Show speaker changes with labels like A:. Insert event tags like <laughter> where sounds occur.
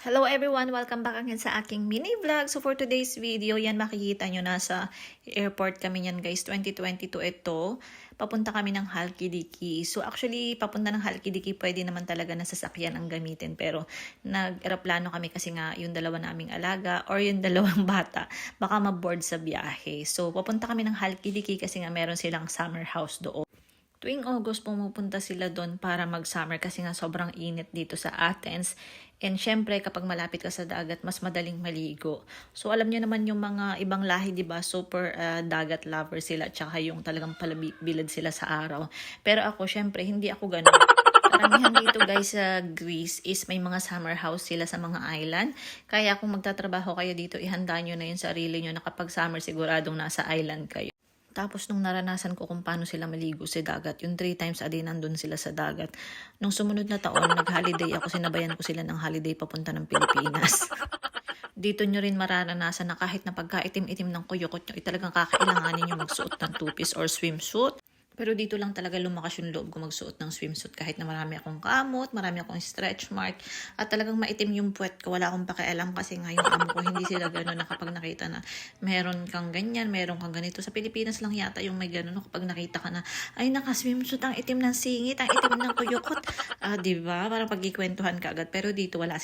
A: Hello everyone! Welcome back again sa aking mini vlog. So for today's video, yan makikita nyo nasa airport kami yan guys. 2022 ito. Papunta kami ng Halkidiki. So actually, papunta ng Halkidiki, pwede naman talaga na sasakyan ang gamitin. Pero nag-aeroplano kami kasi nga yung dalawa naming alaga or yung dalawang <laughs> bata, baka maboard sa biyahe. So papunta kami ng Halkidiki kasi nga meron silang summer house doon. Tuwing August, pumupunta sila doon para mag-summer kasi nga sobrang init dito sa Athens. And syempre, kapag malapit ka sa dagat, mas madaling maligo. So, alam niyo naman yung mga ibang lahi, di ba? Super uh, dagat lover sila. Tsaka yung talagang palabilad sila sa araw. Pero ako, syempre, hindi ako ganun. Karamihan dito guys sa Greece is may mga summer house sila sa mga island. Kaya kung magtatrabaho kayo dito, ihanda nyo na yung sarili nyo na kapag summer siguradong nasa island kayo. Tapos nung naranasan ko kung paano sila maligo sa dagat, yung three times a day nandun sila sa dagat. Nung sumunod na taon, nag-holiday ako, sinabayan ko sila ng holiday papunta ng Pilipinas. <laughs> Dito nyo rin mararanasan na kahit na pagkaitim-itim ng kuyukot nyo, ay talagang kakailanganin nyo magsuot ng two-piece or swimsuit. Pero dito lang talaga lumakas yung loob ko magsuot ng swimsuit kahit na marami akong kamot, marami akong stretch mark, at talagang maitim yung puwet ko. Wala akong pakialam kasi nga yung amo ko hindi sila gano'n na kapag nakita na meron kang ganyan, meron kang ganito. Sa Pilipinas lang yata yung may gano'n no? kapag nakita ka na, ay naka-swimsuit ang itim ng singit, ang itim ng kuyukot. Ah, di ba? Parang pagkikwentuhan ka agad. Pero dito wala